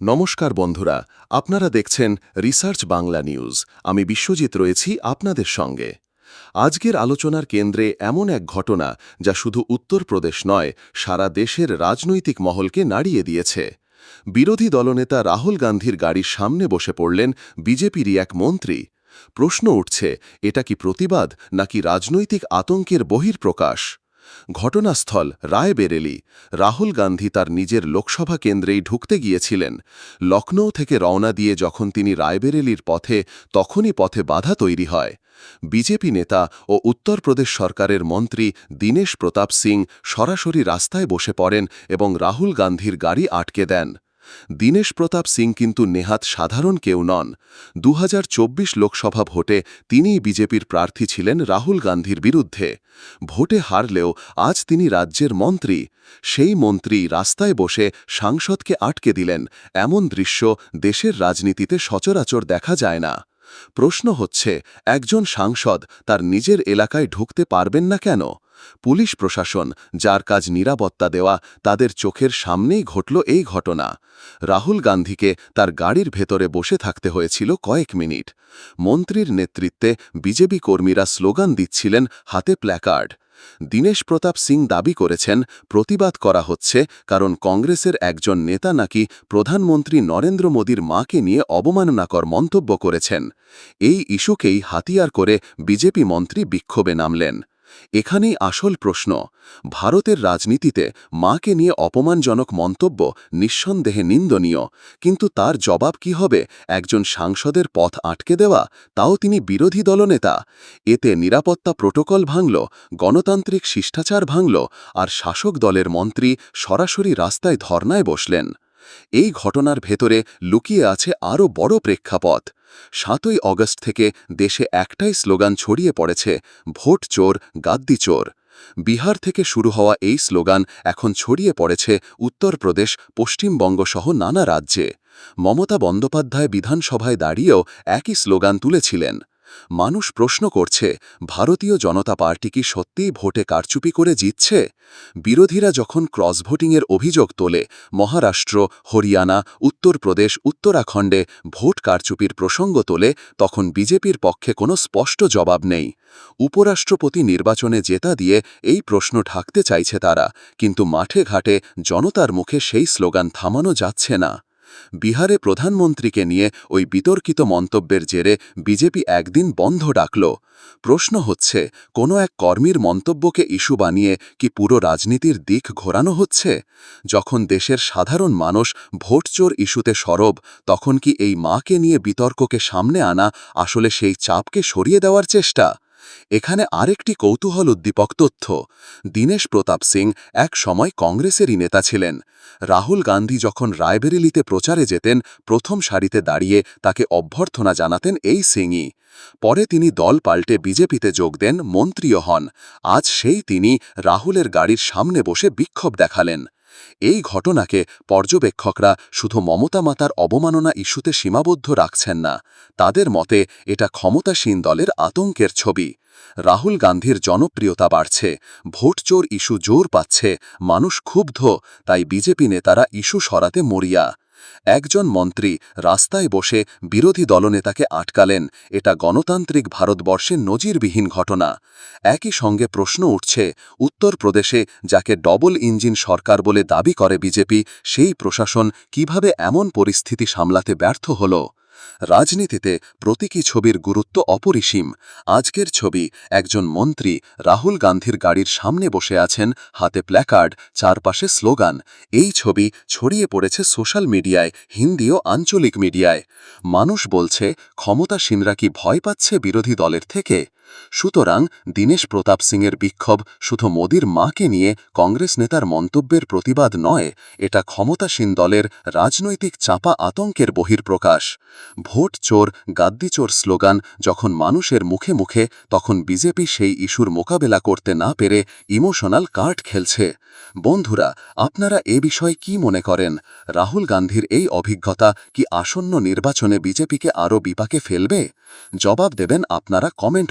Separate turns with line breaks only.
নমস্কার বন্ধুরা, আপনারা দেখছেন রিসার্চ বাংলা নিউজ। আমি বিশ্বজিৎ রয়েছি আপনাদের সঙ্গে। আজকের আলোচনার কেন্দ্রে এমন এক ঘটনা যা শুধু উত্তরপ্রদেশ নয়, সারা দেশের রাজনৈতিক মহলকে নাড়িয়ে দিয়েছে। বিরোধী দলনেতা রাহুল গান্ধীর গাড়ির সামনে বসে পড়লেন বিজেপিরই এক মন্ত্রী। প্রশ্ন উঠছে, এটা কি প্রতিবাদ নাকি রাজনৈতিক আতঙ্কের বহির্প্রকাশ ঘটনাস্থল রায়বেরেলি রাহুল গান্ধী তার নিজের লোকসভা কেন্দ্রেই ঢুকতে গিয়েছিলেন। লখনৌ থেকে রওনা দিয়ে যখন তিনি রায়বেরেলির পথে, তখনই পথে বাধা তৈরি হয়। বিজেপি নেতা ও উত্তরপ্রদেশ সরকারের মন্ত্রী দীনেশ প্রতাপ সিং সরাসরি রাস্তায় বসে পড়েন এবং রাহুল গান্ধীর গাড়ি আটকে দেন। দীনেশ প্রতাপ সিং কিন্তু নেহাত সাধারণ কেউ নন। দু হাজার চব্বিশ লোকসভা ভোটে তিনিই বিজেপির প্রার্থী ছিলেন রাহুল গান্ধীর বিরুদ্ধে। ভোটে হারলেও আজ তিনি রাজ্যের মন্ত্রী। সেই মন্ত্রী রাস্তায় বসে সাংসদকে আটকে দিলেন। এমন দৃশ্য দেশের রাজনীতিতে সচরাচর দেখা যায় না। প্রশ্ন হচ্ছে, একজন সাংসদ তার নিজের এলাকায় ঢুকতে পারবেন না কেন? পুলিশ প্রশাসন, যার কাজ নিরাপত্তা দেওয়া, তাদের চোখের সামনেই ঘটল এই ঘটনা। রাহুল গান্ধীকে তার গাড়ির ভেতরে বসে থাকতে হয়েছিল কয়েক মিনিট। মন্ত্রীর নেতৃত্বে বিজেপি কর্মীরা স্লোগান দিচ্ছিলেন, হাতে প্ল্যাকার্ড। দীনেশ প্রতাপ সিং দাবি করেছেন, প্রতিবাদ করা হচ্ছে কারণ কংগ্রেসের একজন নেতা নাকি প্রধানমন্ত্রী নরেন্দ্র মোদীর মাকে নিয়ে অবমাননাকর মন্তব্য করেছেন। এই ইস্যুকেই হাতিয়ার করে বিজেপি মন্ত্রী বিক্ষোভে নামলেন। এখানেই আসল প্রশ্ন, ভারতের রাজনীতিতে মাকে নিয়ে অপমানজনক মন্তব্য নিঃসন্দেহে নিন্দনীয়, কিন্তু তার জবাব কি হবে, একজন সাংসদের পথ আটকে দেওয়া, তাও তিনি বিরোধী দলনেতা, এতে নিরাপত্তা প্রোটোকল ভাঙল, গণতান্ত্রিক শিষ্টাচার ভাঙল, আর শাসক দলের মন্ত্রী সরাসরি রাস্তায় ধর্নায় বসলেন। এই ঘটনার ভেতরে লুকিয়ে আছে আরও বড় প্রেক্ষাপথ সাতই অগস্ট থেকে দেশে একটাই স্লোগান ছড়িয়ে পড়েছে, ভোট চোর, গাদ্দি চোর। বিহার থেকে শুরু হওয়া এই স্লোগান এখন ছড়িয়ে পড়েছে উত্তরপ্রদেশ, পশ্চিমবঙ্গ সহ নানা রাজ্যে। মমতা বন্দ্যোপাধ্যায় বিধানসভায় দাঁড়িয়েও একই স্লোগান তুলেছিলেন। মানুষ প্রশ্ন করছে, ভারতীয় জনতা পার্টি কি সত্যিই ভোটে কারচুপি করে জিতছে? বিরোধীরা যখন ক্রস ভোটিংয়ের অভিযোগ তোলে, মহারাষ্ট্র, হরিয়ানা, উত্তরপ্রদেশ, উত্তরাখণ্ডে ভোট কারচুপির প্রসঙ্গ তোলে, তখন বিজেপির পক্ষে কোনো স্পষ্ট জবাব নেই। উপরাষ্ট্রপতি নির্বাচনে জেতা দিয়ে এই প্রশ্ন ঢাকতে চাইছে তারা, কিন্তু মাঠে ঘাটে জনতার মুখে সেই স্লোগান থামানো যাচ্ছে না। বিহারে প্রধানমন্ত্রীকে নিয়ে ওই বিতর্কিত মন্তব্যের জেরে বিজেপি একদিন বন্ধ ডাকল। প্রশ্ন হচ্ছে, কোনো এক কর্মীর মন্তব্যকে ইস্যু বানিয়ে কি পুরো রাজনীতির দিক ঘোরানো হচ্ছে? যখন দেশের সাধারণ মানুষ ভোটচোর ইস্যুতে সরব, তখন কি এই মাকে নিয়ে বিতর্ককে সামনে আনা আসলে সেই চাপকে সরিয়ে দেওয়ার চেষ্টা? এখানে আরেকটি কৌতূহল উদ্দীপক তথ্য। দীনেশ প্রতাপ সিং এক সময় কংগ্রেসেরই নেতা ছিলেন। রাহুল গান্ধী যখন রায়বেরিলিতে প্রচারে যেতেন, প্রথম সারিতে দাঁড়িয়ে তাকে অভ্যর্থনা জানাতেন এই সিংই। পরে তিনি দল পাল্টে বিজেপিতে যোগ দেন মন্ত্রীও হন। আজ সেই তিনি রাহুলের গাড়ির সামনে বসে বিক্ষোভ দেখালেন। এই ঘটনাকে পর্যবেক্ষকরা শুধু মমতা মাতার অবমাননা ইস্যুতে সীমাবদ্ধ রাখছেন না, তাদের মতে এটা ক্ষমতাসীন দলের আতঙ্কের ছবি। রাহুল গান্ধীর জনপ্রিয়তা বাড়ছে ভোটচোর ইস্যু জোর পাচ্ছে, মানুষ ক্ষুব্ধ, তাই বিজেপি নেতারা ইস্যু সরাতে মরিয়া। একজন মন্ত্রী রাস্তায় বসে বিরোধী দলনেতাকে আটকালেন। এটা গণতান্ত্রিক ভারতবর্ষে নজিরবিহীন ঘটনা। একই সঙ্গে প্রশ্ন উঠছে, উত্তরপ্রদেশে যাকে ডবল ইঞ্জিন সরকার বলে দাবি করে বিজেপি, সেই প্রশাসন কীভাবে এমন পরিস্থিতি সামলাতে ব্যর্থ হল? রাজনীতিতে প্রতীকী ছবির গুরুত্ব অপরিসীম। আজকের ছবি একজন মন্ত্রী রাহুল গান্ধীর গাড়ির সামনে বসে আছেন, হাতে প্ল্যাকার্ড, চারপাশে স্লোগান। এই ছবি ছড়িয়ে পড়েছে সোশ্যাল মিডিয়ায়, হিন্দি ও আঞ্চলিক মিডিয়ায়। মানুষ বলছে, ক্ষমতাসীনরা কি ভয় পাচ্ছে বিরোধী দলের থেকে? সুতরাং দীনেশ প্রতাপ সিংয়ের বিক্ষোভ শুধু মোদির মাকে নিয়ে কংগ্রেস নেতার মন্তব্যের প্রতিবাদ নয়, এটা ক্ষমতাসীন দলের রাজনৈতিক চাপা আতঙ্কের বহির্প্রকাশ ভোট চোর, গাদ্দি চোর স্লোগান যখন মানুষের মুখে মুখে, তখন বিজেপি সেই ইস্যুর মোকাবেলা করতে না পেরে ইমোশনাল কার্ড খেলছে। বন্ধুরা, আপনারা এ বিষয়ে কি মনে করেন? রাহুল গান্ধীর এই অভিজ্ঞতা কি আসন্ন নির্বাচনে বিজেপিকে আরও বিপাকে ফেলবে? জবাব দেবেন আপনারা কমেন্ট